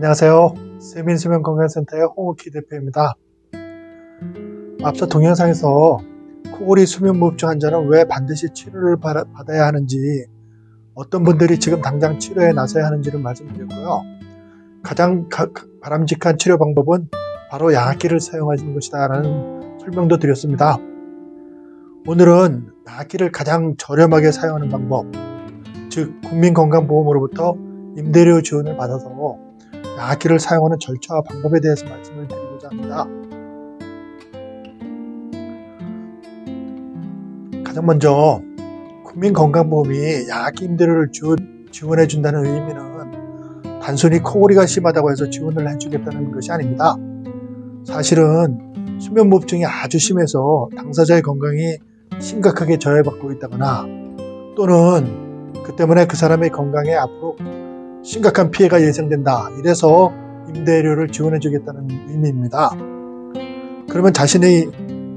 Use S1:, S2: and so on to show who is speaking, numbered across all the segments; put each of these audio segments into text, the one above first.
S1: 안녕하세요. 세민수면건강센터의 홍옥희 대표입니다. 앞서 동영상에서 코골이 수면무호흡증 환자는 왜 반드시 치료를 받아- 받아야 하는지 어떤 분들이 지금 당장 치료에 나서야 하는지를 말씀드렸고요. 가장 가- 가- 바람직한 치료 방법은 바로 양압기를 사용하는 것이다 라는 설명도 드렸습니다. 오늘은 양압기를 가장 저렴하게 사용하는 방법, 즉 국민건강보험으로부터 임대료 지원을 받아서 양압기를 사용하는 절차와 방법에 대해서 말씀을 드리고자 합니다. 가장 먼저 국민건강보험이 양압기 임대료를 지원해 준다는 의미는 단순히 코골이가 심하다고 해서 지원을 해주겠다는 것이 아닙니다. 사실은 수면무호흡증이 아주 심해서 당사자의 건강이 심각하게 저해받고 있다거나 또는 그 때문에 그 사람의 건강에 앞으로 심각한 피해가 예상된다. 이래서 임대료를 지원해 주겠다는 의미입니다. 그러면 자신의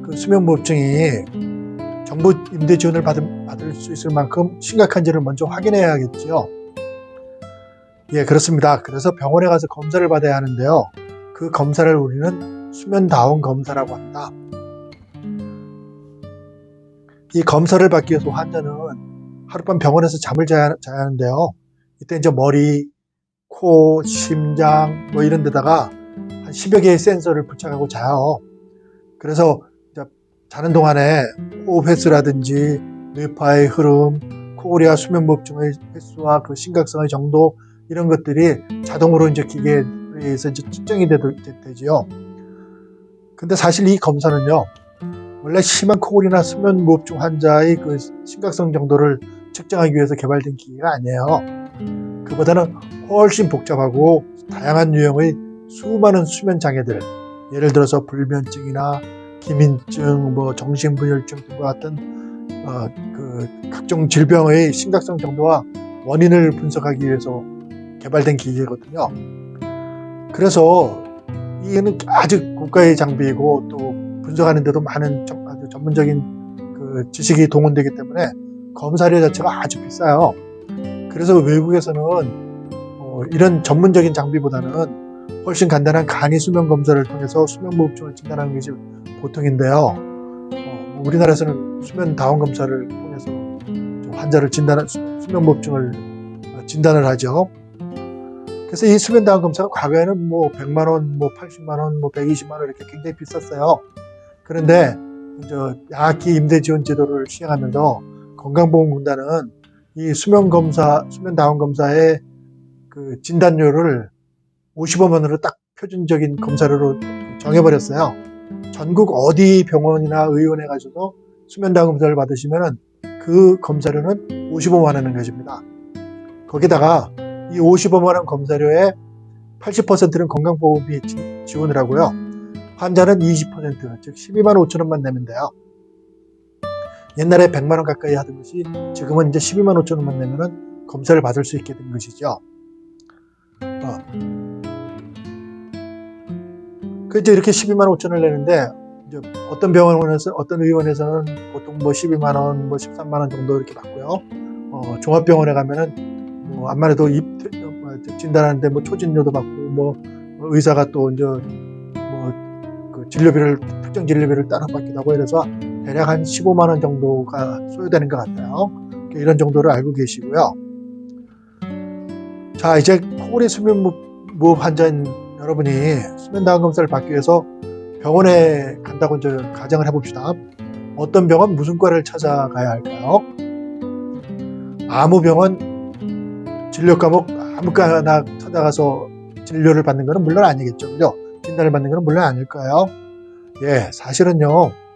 S1: 그 수면무호흡증이 정부 임대 지원을 받을, 받을 수 있을 만큼 심각한지를 먼저 확인해야겠지요. 예, 그렇습니다. 그래서 병원에 가서 검사를 받아야 하는데요. 그 검사를 우리는 수면다운 검사라고 합니다. 이 검사를 받기 위해서 환자는 하룻밤 병원에서 잠을 자야, 자야 하는데요. 이때 이제 머리, 코, 심장 뭐 이런 데다가 한 10여 개의 센서를 부착하고 자요. 그래서 자는 동안에 호흡 횟수라든지 뇌파의 흐름, 코골이와 수면 무호흡증의 횟수와 그 심각성의 정도 이런 것들이 자동으로 이제 기계에 의해서 이제 측정이 되, 되지요. 근데 사실 이 검사는요, 원래 심한 코골이나 수면 무호흡증 환자의 그 심각성 정도를 측정하기 위해서 개발된 기계가 아니에요. 그보다는 훨씬 복잡하고 다양한 유형의 수많은 수면 장애들, 예를 들어서 불면증이나 기민증, 뭐 정신분열증 등과 같은 어, 그 각종 질병의 심각성 정도와 원인을 분석하기 위해서 개발된 기계거든요. 그래서 이게는 아주 고가의 장비이고 또 분석하는데도 많은 좀 아주 전문적인 그 지식이 동원되기 때문에 검사료 자체가 아주 비싸요. 그래서 외국에서는 어, 이런 전문적인 장비보다는 훨씬 간단한 간이 수면 검사를 통해서 수면 무호흡증을 진단하는 것이 보통인데요. 어, 우리나라에서는 수면 다운 검사를 통해서 좀 환자를 진단 수면 무호흡증을 어, 진단을 하죠. 그래서 이 수면 다운 검사가 과거에는 뭐 100만 원, 뭐 80만 원, 뭐 120만 원 이렇게 굉장히 비쌌어요. 그런데 이제 양압기 임대 지원 제도를 시행하면서 건강보험공단은 이 수면 검사, 수면 다운 검사의 그 진단료를 50원 원으로 딱 표준적인 검사료로 정해버렸어요. 전국 어디 병원이나 의원에 가셔도 수면 다운 검사를 받으시면은 그 검사료는 55만 원인 것입니다. 거기다가 이 55만 원 검사료의 80%는 건강보험이 지- 지원을 하고요. 환자는 20%, 즉 12만 5천 원만 내면 돼요. 옛날에 100만 원 가까이 하던 것이 지금은 이제 12만 5천 원만 내면은 검사를 받을 수 있게 된 것이죠. 어. 그 이제 이렇게 12만 5천 원을 내는데 이제 어떤 병원에서 어떤 의원에서는 보통 뭐 12만 원, 뭐 13만 원 정도 이렇게 받고요. 어, 종합병원에 가면은 뭐 암만 해도 입 뭐, 진단하는데 뭐 초진료도 받고 뭐 의사가 또 이제 뭐 그 진료비를 특정 진료비를 따로 받기도 하고 이래서 대략 한 15만 원 정도가 소요되는 것 같아요. 이런 정도를 알고 계시고요. 자, 이제 코골이 수면무호흡 환자인 여러분이 수면다운 검사를 받기 위해서 병원에 간다고 이제 가정을 해봅시다. 어떤 병원 무슨 과를 찾아가야 할까요? 아무 병원 진료 과목 아무거나 찾아가서 진료를 받는 것은 물론 아니겠죠. 그죠? 진단을 받는 것은 물론 아닐까요? 예, 사실은요.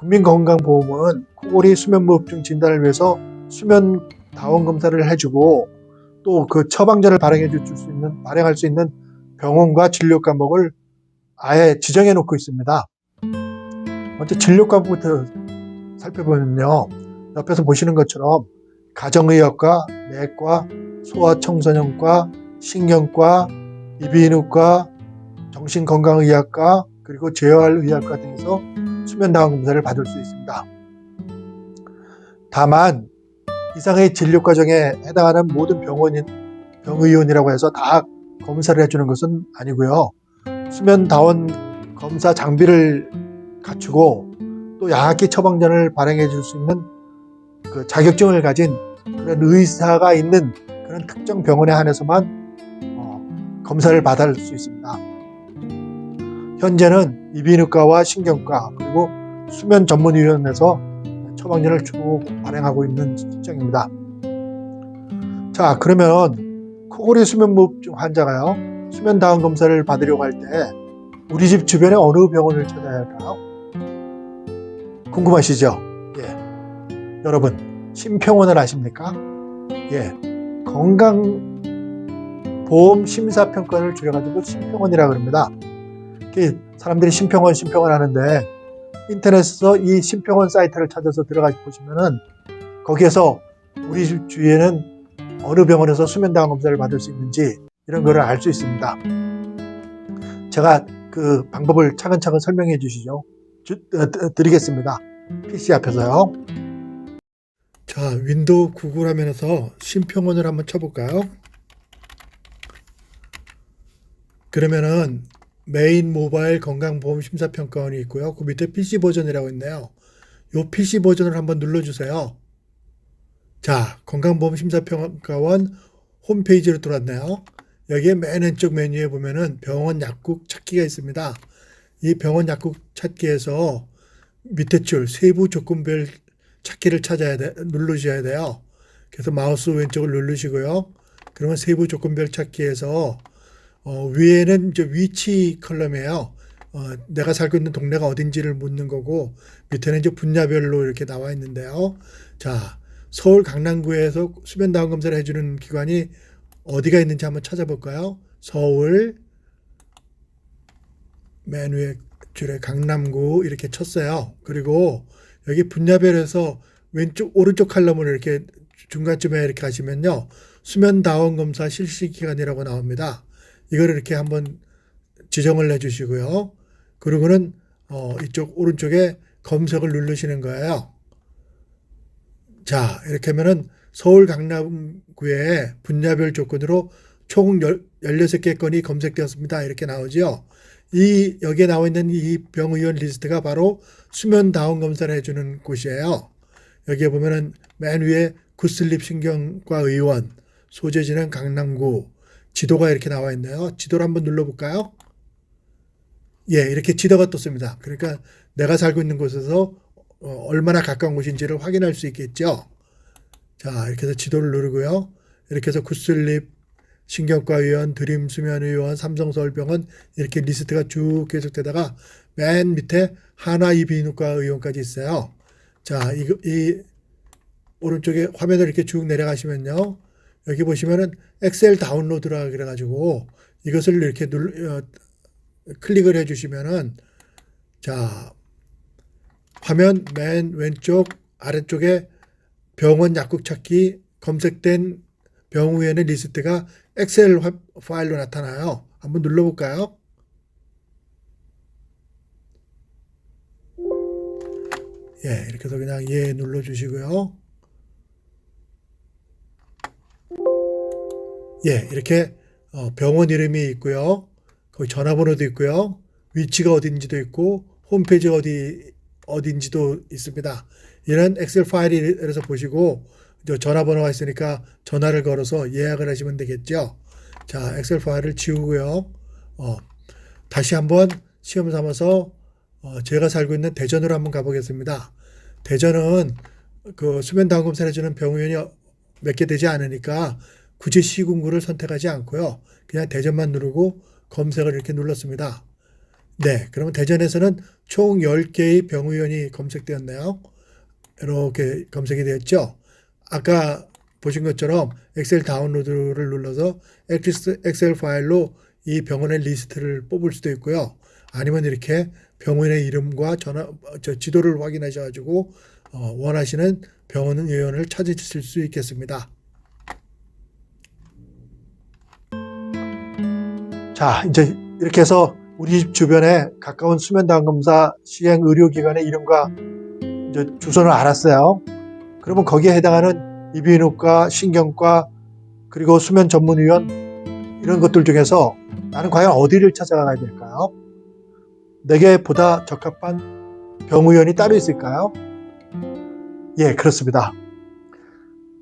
S1: 국민건강보험은 코골이 수면무호흡증 진단을 위해서 수면 다원 검사를 해주고 또 그 처방전을 발행해 줄 수 있는 발행할 수 있는 병원과 진료 과목을 아예 지정해 놓고 있습니다. 먼저 진료 과목부터 살펴보면요. 옆에서 보시는 것처럼 가정의학과, 내과, 소아청소년과, 신경과, 이비인후과, 정신건강의학과, 그리고 재활의학과 등에서 수면다운 검사를 받을 수 있습니다. 다만 이상의 진료 과정에 해당하는 모든 병원인 병의원이라고 해서 다 검사를 해주는 것은 아니고요. 수면 다원 검사 장비를 갖추고 또 양압기 처방전을 발행해 줄 수 있는 그 자격증을 가진 그런 의사가 있는 그런 특정 병원에 한해서만 어, 검사를 받을 수 있습니다. 현재는 이비인후과와 신경과 그리고 수면 전문의원에서 처방전을 쭉 발행하고 있는 실정입니다. 자, 그러면 코골이 수면무호흡증 환자가요, 수면 다운 검사를 받으려고 할 때 우리 집 주변에 어느 병원을 찾아야 할까요? 궁금하시죠? 예. 여러분, 심평원을 아십니까? 예. 건강 보험 심사평가를 줄여가지고 심평원이라 그럽니다. 이렇게 사람들이 심평원, 심평원 하는데 인터넷에서 이 심평원 사이트를 찾아서 들어가 보시면은 거기에서 우리 집 주위에는 어느 병원에서 수면다운 검사를 받을 수 있는지 이런 거를 알 수 있습니다. 제가 그 방법을 차근차근 설명해 주시죠. 주, 어, 드리겠습니다. PC 앞에서요. 자, 윈도우 구글 화면에서 심평원을 한번 쳐볼까요? 그러면은 메인 모바일 건강보험 심사평가원이 있고요. 그 밑에 PC 버전이라고 있네요. 요 PC 버전을 한번 눌러주세요. 자, 건강보험 심사평가원 홈페이지로 들어왔네요. 여기에 맨 왼쪽 메뉴에 보면은 병원 약국 찾기가 있습니다. 이 병원 약국 찾기에서 밑에 줄 세부 조건별 찾기를 찾아야 돼, 누르셔야 돼요. 그래서 마우스 왼쪽을 누르시고요. 그러면 세부 조건별 찾기에서 어, 위에는 이제 위치 컬럼이에요. 어, 내가 살고 있는 동네가 어딘지를 묻는 거고 밑에는 이제 분야별로 이렇게 나와 있는데요. 자, 서울 강남구에서 수면 다운 검사를 해주는 기관이 어디가 있는지 한번 찾아볼까요? 서울 맨 위에 줄에 강남구 이렇게 쳤어요. 그리고 여기 분야별에서 왼쪽 오른쪽 칼럼을 이렇게 중간쯤에 이렇게 하시면요. 수면 다원 검사 실시 기간이라고 나옵니다. 이거를 이렇게 한번 지정을 해 주시고요. 그리고는 어, 이쪽 오른쪽에 검색을 누르시는 거예요. 자, 이렇게 하면은 서울 강남구에 분야별 조건으로 총 16개 건이 검색되었습니다. 이렇게 나오죠. 이, 여기에 나와 있는 이 병의원 리스트가 바로 수면 다운 검사를 해주는 곳이에요. 여기에 보면은 맨 위에 구슬립 신경과 의원, 소재지는 강남구, 지도가 이렇게 나와 있네요. 지도를 한번 눌러볼까요? 예, 이렇게 지도가 떴습니다. 그러니까 내가 살고 있는 곳에서 어, 얼마나 가까운 곳인지를 확인할 수 있겠죠. 자, 이렇게 해서 지도를 누르고요. 이렇게 해서 구슬립 신경과 의원, 드림 수면 의원, 삼성서울병원 이렇게 리스트가 쭉 계속되다가 맨 밑에 하나 이비인후과 의원까지 있어요. 자, 이, 이 오른쪽에 화면을 이렇게 쭉 내려가시면요. 여기 보시면은 엑셀 다운로드라 그래가지고 이것을 이렇게 눌, 어, 클릭을 해주시면은 자 화면 맨 왼쪽 아래쪽에 병원 약국 찾기 검색된 병의원의 리스트가 엑셀 파일로 나타나요. 한번 눌러볼까요? 예, 이렇게 해서 그냥 예 눌러주시고요. 예, 이렇게 어, 병원 이름이 있고요. 거기 전화번호도 있고요. 위치가 어딘지도 있고 홈페이지가 어디 어딘지도 있습니다. 이런 엑셀 파일이라서 보시고 전화번호가 있으니까 전화를 걸어서 예약을 하시면 되겠죠. 자, 엑셀 파일을 지우고요. 어, 다시 한번 시험 삼아서 어, 제가 살고 있는 대전으로 한번 가보겠습니다. 대전은 그 수면 다운검사 해주는 병원이 몇 개 되지 않으니까 굳이 시군구를 선택하지 않고요. 그냥 대전만 누르고 검색을 이렇게 눌렀습니다. 네, 그러면 대전에서는 총 10개의 병의원이 검색되었네요. 이렇게 검색이 되었죠. 아까 보신 것처럼 엑셀 다운로드를 눌러서 엑셀 파일로 이 병원의 리스트를 뽑을 수도 있고요. 아니면 이렇게 병원의 이름과 전화, 저 지도를 확인하셔가지고 어, 원하시는 병원 의원을 찾으실 수 있겠습니다. 자, 이제 이렇게 해서 우리 집 주변에 가까운 수면다운 검사 시행 의료기관의 이름과 이제 주소를 알았어요. 그러면 거기에 해당하는 이비인후과, 신경과, 그리고 수면 전문의원 이런 것들 중에서 나는 과연 어디를 찾아가야 될까요? 내게 보다 적합한 병의원이 따로 있을까요? 예, 그렇습니다.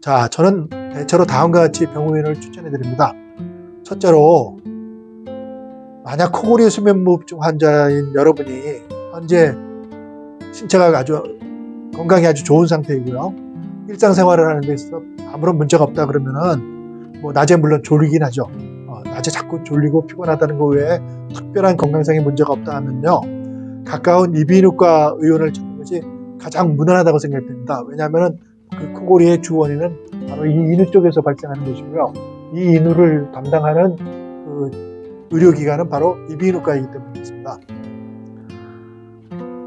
S1: 자, 저는 대체로 다음과 같이 병의원을 추천해 드립니다. 첫째로, 만약 코골이 수면무호흡증 환자인 여러분이 현재 신체가 아주 건강이 아주 좋은 상태이고요. 일상생활을 하는 데 있어서 아무런 문제가 없다 그러면은 뭐 낮에 물론 졸리긴 하죠. 어, 낮에 자꾸 졸리고 피곤하다는 거 외에 특별한 건강상의 문제가 없다 하면요. 가까운 이비인후과 의원을 찾는 것이 가장 무난하다고 생각됩니다. 왜냐하면 그 코골이의 주원인은 바로 이 인후 쪽에서 발생하는 것이고요. 이 인후를 담당하는 그 의료기관은 바로 이비인후과이기 때문이겠습니다.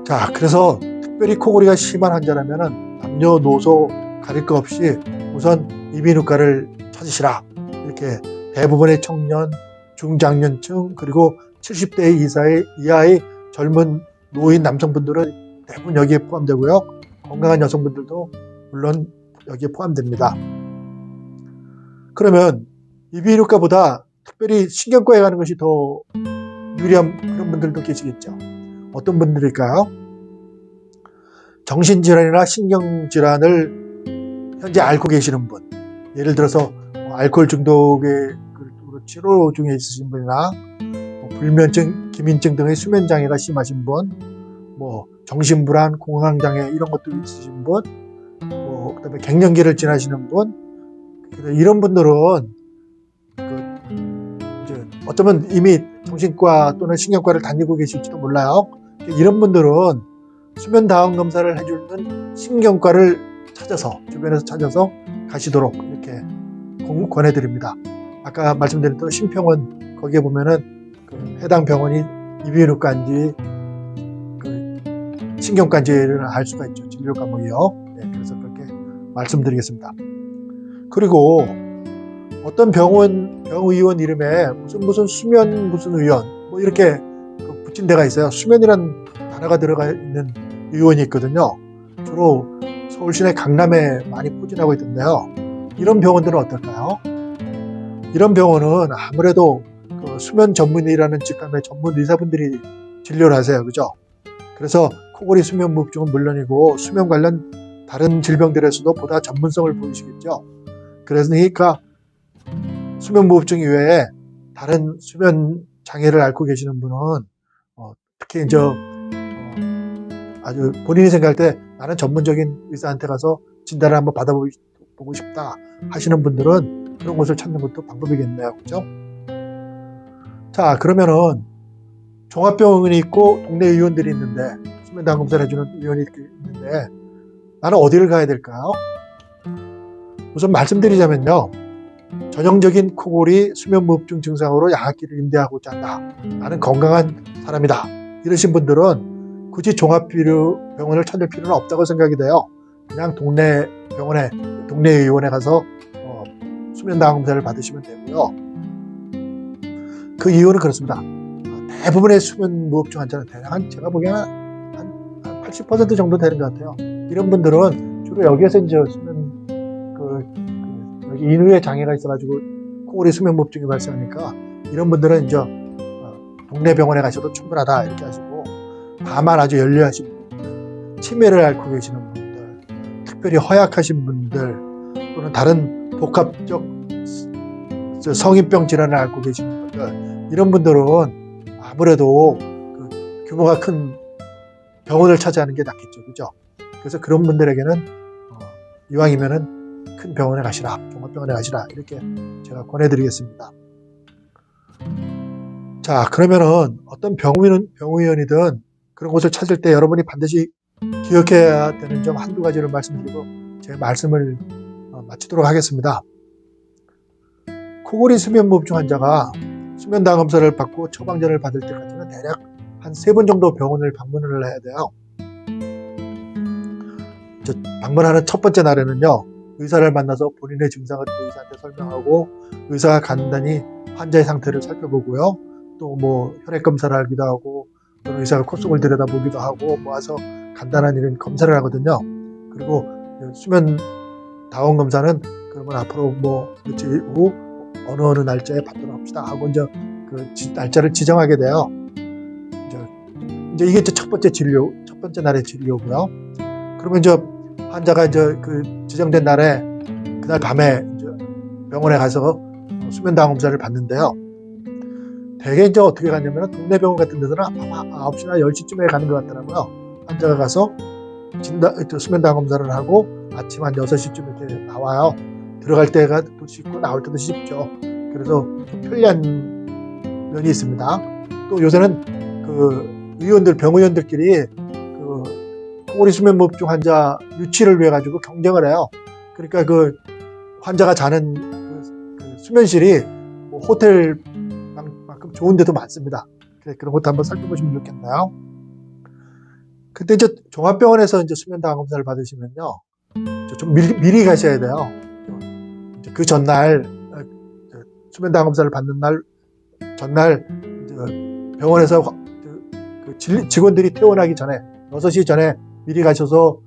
S1: 자, 그래서 특별히 코골이가 심한 환자라면 남녀노소 가릴 것 없이 우선 이비인후과를 찾으시라. 이렇게 대부분의 청년, 중장년층 그리고 70대 이사의 이하의 젊은 노인 남성분들은 대부분 여기에 포함되고요. 건강한 여성분들도 물론 여기에 포함됩니다. 그러면 이비인후과보다 특별히 신경과에 가는 것이 더 유리한 그런 분들도 계시겠죠. 어떤 분들일까요? 정신질환이나 신경질환을 현재 앓고 계시는 분, 예를 들어서 뭐 알코올 중독의 그 치료 중에 있으신 분이나 뭐 불면증, 기민증 등의 수면 장애가 심하신 분, 뭐 정신불안, 공황장애 이런 것도 있으신 분, 뭐 그다음에 갱년기를 지나시는 분, 이런 분들은 어쩌면 이미 정신과 또는 신경과를 다니고 계실지도 몰라요. 이런 분들은 수면 다운 검사를 해주는 신경과를 찾아서 주변에서 찾아서 가시도록 이렇게 권해드립니다. 아까 말씀드린 대로 신평원 거기에 보면은 그 해당 병원이 이비인후과인지 그 신경과인지를 알 수가 있죠. 진료 과목이요. 네, 그래서 그렇게 말씀드리겠습니다. 그리고 어떤 병원 병의원 이름에 무슨 무슨 수면 무슨 의원 뭐 이렇게 그 붙인 데가 있어요. 수면이란 단어가 들어가 있는 의원이 있거든요. 주로 서울 시내 강남에 많이 포진하고 있던데요. 이런 병원들은 어떨까요? 이런 병원은 아무래도 그 수면 전문의라는 직감의 전문 의사분들이 진료를 하세요. 그죠? 그래서 코골이 수면 무호흡증은 물론이고 수면 관련 다른 질병들에서도 보다 전문성을 보이시겠죠. 그러니까 수면 무호흡증 이외에 다른 수면 장애를 앓고 계시는 분은 어, 특히 이제 어, 아주 본인이 생각할 때 나는 전문적인 의사한테 가서 진단을 한번 받아보고 싶다 하시는 분들은 그런 곳을 찾는 것도 방법이겠네요. 그죠? 자, 그러면은 종합병원이 있고 동네 의원들이 있는데 수면당 검사를 해주는 의원이 있는데 나는 어디를 가야 될까요? 우선 말씀드리자면요. 전형적인 코골이 수면무호흡증 증상으로 양압기를 임대하고자 한다. 나는 건강한 사람이다. 이러신 분들은 굳이 종합병원을 찾을 필요는 없다고 생각이 돼요. 그냥 동네 병원에, 동네 의원에 가서 어, 수면당 검사를 받으시면 되고요. 그 이유는 그렇습니다. 대부분의 수면무호흡증 환자는 대략 한 제가 보기에는 한, 한80% 정도 되는 것 같아요. 이런 분들은 주로 여기에서 이제 수면 인후에 장애가 있어가지고 코골이 수면무호흡증이 발생하니까 이런 분들은 이제 어, 동네 병원에 가셔도 충분하다 이렇게 하시고 다만 아주 열려하신 분들, 치매를 앓고 계시는 분들, 특별히 허약하신 분들 또는 다른 복합적 성인병 질환을 앓고 계시는 분들 이런 분들은 아무래도 그 규모가 큰 병원을 찾아하는 게 낫겠죠, 그죠? 그래서 그런 분들에게는 어, 이왕이면은 큰 병원에 가시라, 종합병원에 가시라 이렇게 제가 권해드리겠습니다. 자, 그러면은 어떤 병의원, 병의원이든 그런 곳을 찾을 때 여러분이 반드시 기억해야 되는 점 한두 가지를 말씀드리고 제 말씀을 어, 마치도록 하겠습니다. 코골이 수면무호흡증 환자가 수면당 검사를 받고 처방전을 받을 때까지는 대략 한 세 번 정도 병원을 방문을 해야 돼요. 방문하는 첫 번째 날에는요, 의사를 만나서 본인의 증상을 의사한테 설명하고 의사가 간단히 환자의 상태를 살펴보고요. 또 뭐 혈액 검사를 하기도 하고 또는 의사가 콧속을 들여다보기도 하고 모아서 간단한 이런 검사를 하거든요. 그리고 수면 다원 검사는 그러면 앞으로 뭐 며칠 후 어느 어느 날짜에 받도록 합시다 하고 이제 그 지- 날짜를 지정하게 돼요. 이제, 이제 이게 첫 번째 진료, 첫 번째 날의 진료고요. 그러면 이제 환자가 이제 그 지정된 날에 그날 밤에 병원에 가서 수면 당검사를 받는데요. 대개 이제 어떻게 가냐면 동네 병원 같은 데서는 아마 9시나 10시쯤에 가는 것 같더라고요. 환자가 가서 진단, 수면 당검사를 하고 아침 한 6시쯤 이렇게 나와요. 들어갈 때가 또 쉽고 나올 때도 쉽죠. 그래서 좀 편리한 면이 있습니다. 또 요새는 그 의원들, 병의원들끼리 그 코골이 수면 무흡증 환자 유치를 위해 가지고 경쟁을 해요. 그러니까 그 환자가 자는 그, 그 수면실이 뭐 호텔만큼 좋은 데도 많습니다. 그런 것도 한번 살펴보시면 좋겠나요? 근데 이제 종합병원에서 이제 수면 당화 검사를 받으시면요, 좀 미리, 미리 가셔야 돼요. 그 전날 어, 수면 당화 검사를 받는 날 전날 병원에서 화- 그- 직원들이 퇴원하기 전에 6시 전에 미리 가셔서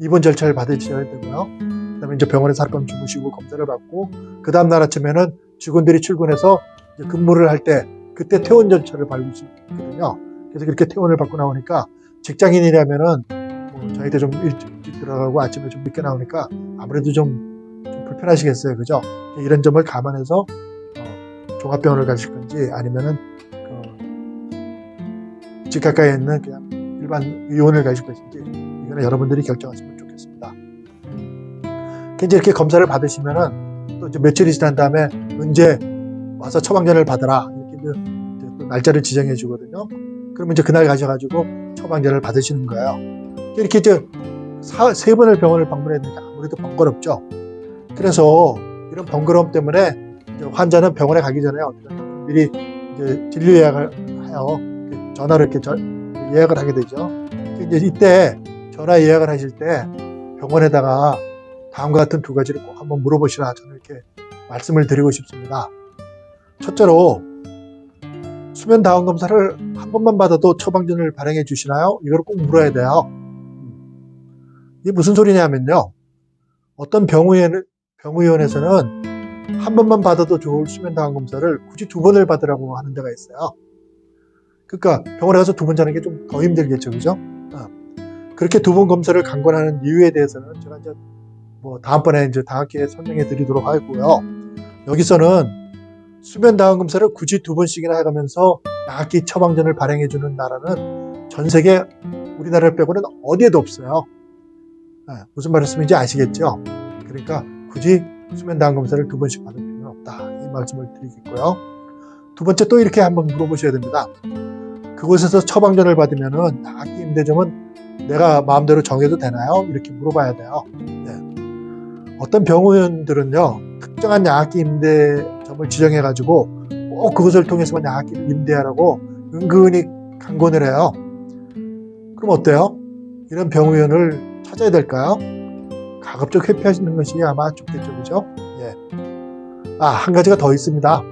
S1: 입원 절차를 받으셔야 되고요. 그다음에 이제 병원에서 하룻밤 주무시고 검사를 받고 그 다음 날 아침에는 직원들이 출근해서 근무를 할 때 그때 퇴원 절차를 밟으시거든요. 그래서 그렇게 퇴원을 받고 나오니까 직장인이라면은 뭐 저희도 좀 일찍 들어가고 아침에 좀 늦게 나오니까 아무래도 좀, 좀 불편하시겠어요, 그죠? 이런 점을 감안해서 어, 종합병원을 가실 건지 아니면은 그, 집 가까이에 있는 그냥 일반 의원을 가실 것인지 이거는 여러분들이 결정하시면 좋겠습니다. 이제 이렇게 검사를 받으시면은 또 며칠이 지난 다음에 언제 와서 처방전을 받아라 이렇게 또 날짜를 지정해 주거든요. 그러면 이제 그날 가셔가지고 처방전을 받으시는 거예요. 이렇게 이제 사- 세 번을 병원을 되니까 아무래도 번거롭죠. 그래서 이런 번거로움 때문에 환자는 병원에 가기 전에 미리 이제 진료 예약을 해요. 그 전화로 이렇게 저- 예약을 하게 되죠. 이제 이때 전화 예약을 하실 때 병원에다가 다음과 같은 두 가지를 꼭 한번 물어보시라 저는 이렇게 말씀을 드리고 싶습니다. 첫째로 수면 다운 검사를 한 번만 받아도 처방전을 발행해 주시나요? 이걸 꼭 물어야 돼요. 이게 무슨 소리냐면요. 어떤 병의원, 병의원에서는 한 번만 받아도 좋을 수면 다운 검사를 굳이 두 번을 받으라고 하는 데가 있어요. 그러니까 병원에 가서 두 번 자는 게 좀 더 힘들겠죠, 그죠? 어. 그렇게 두 번 검사를 강권하는 이유에 대해서는 제가 이제 뭐 다음번에 이제 다음 기회에 설명해 드리도록 하고요. 여기서는 수면 다운 검사를 굳이 두 번씩이나 해가면서 약기 처방전을 발행해 주는 나라는 전 세계 우리나라를 빼고는 어디에도 없어요. 네, 무슨 말씀인지 아시겠죠? 그러니까 굳이 수면 다운 검사를 두 번씩 받을 필요는 없다. 이 말씀을 드리겠고요. 두 번째 또 이렇게 한번 물어보셔야 됩니다. 그곳에서 처방전을 받으면은 약기 임대점은 내가 마음대로 정해도 되나요? 이렇게 물어봐야 돼요. 네. 어떤 병원들은요 특정한 약기 임대점을 지정해가지고 꼭 그것을 통해서만 약기를 임대하라고 은근히 강권을 해요. 그럼 어때요? 이런 병원을 찾아야 될까요? 가급적 회피하시는 것이 아마 좋겠죠, 그죠? 예. 아, 한 가지가 더 있습니다.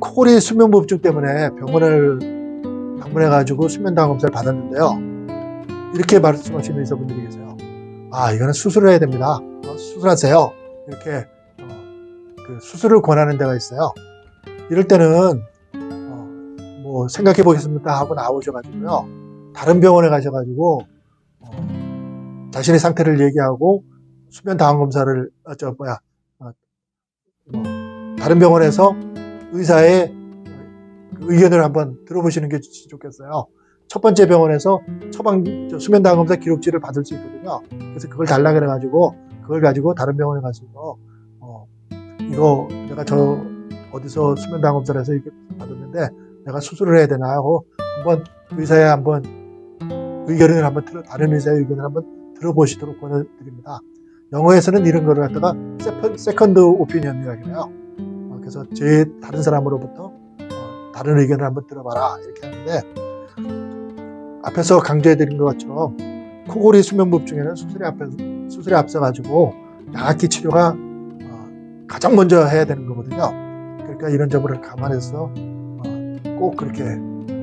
S1: 코골이 수면무흡증 때문에 병원을 방문해가지고 수면당 검사를 받았는데요. 이렇게 말씀하시는 의사분들이 계세요. 아, 이거는 수술을 해야 됩니다. 어, 수술하세요. 이렇게 어, 그 수술을 권하는 데가 있어요. 이럴 때는 어, 뭐 생각해 보겠습니다 하고 나오셔가지고요. 다른 병원에 가셔가지고 어, 자신의 상태를 얘기하고 수면 다운 검사를 어, 저 뭐야 어, 뭐 다른 병원에서 의사의 그 의견을 한번 들어보시는 게 좋겠어요. 첫 번째 병원에서 처방 저 수면 다운 검사 기록지를 받을 수 있거든요. 그래서 그걸 달라 그래 가지고 그걸 가지고 다른 병원에 가서 어, 이거 내가 저 어디서 수면 다운 검사를 해서 이렇게 받았는데 내가 수술을 해야 되나 하고 한번 의사의 한번 의견을 한번 들어 다른 의사의 의견을 한번 들어보시도록 권해드립니다. 영어에서는 이런 거를 갖다가 세컨, 세컨드 오피니언이라고 해요. 어, 그래서 제 다른 사람으로부터 어, 다른 의견을 한번 들어봐라 이렇게 하는데 앞에서 강조해드린 것처럼 코골이 수면무흡 중에는 수술에 앞에 수술에 앞서 가지고 양악기 치료가 어, 가장 먼저 해야 되는 거거든요. 그러니까 이런 점을 감안해서 어, 꼭 그렇게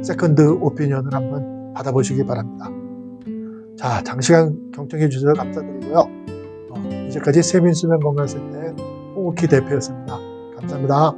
S1: 세컨드 오피니언을 한번 받아보시기 바랍니다. 자, 장시간 경청해 주셔서 감사드리고요. 어, 이제까지 세민수면 건강센터의 정덕희 대표였습니다. 감사합니다.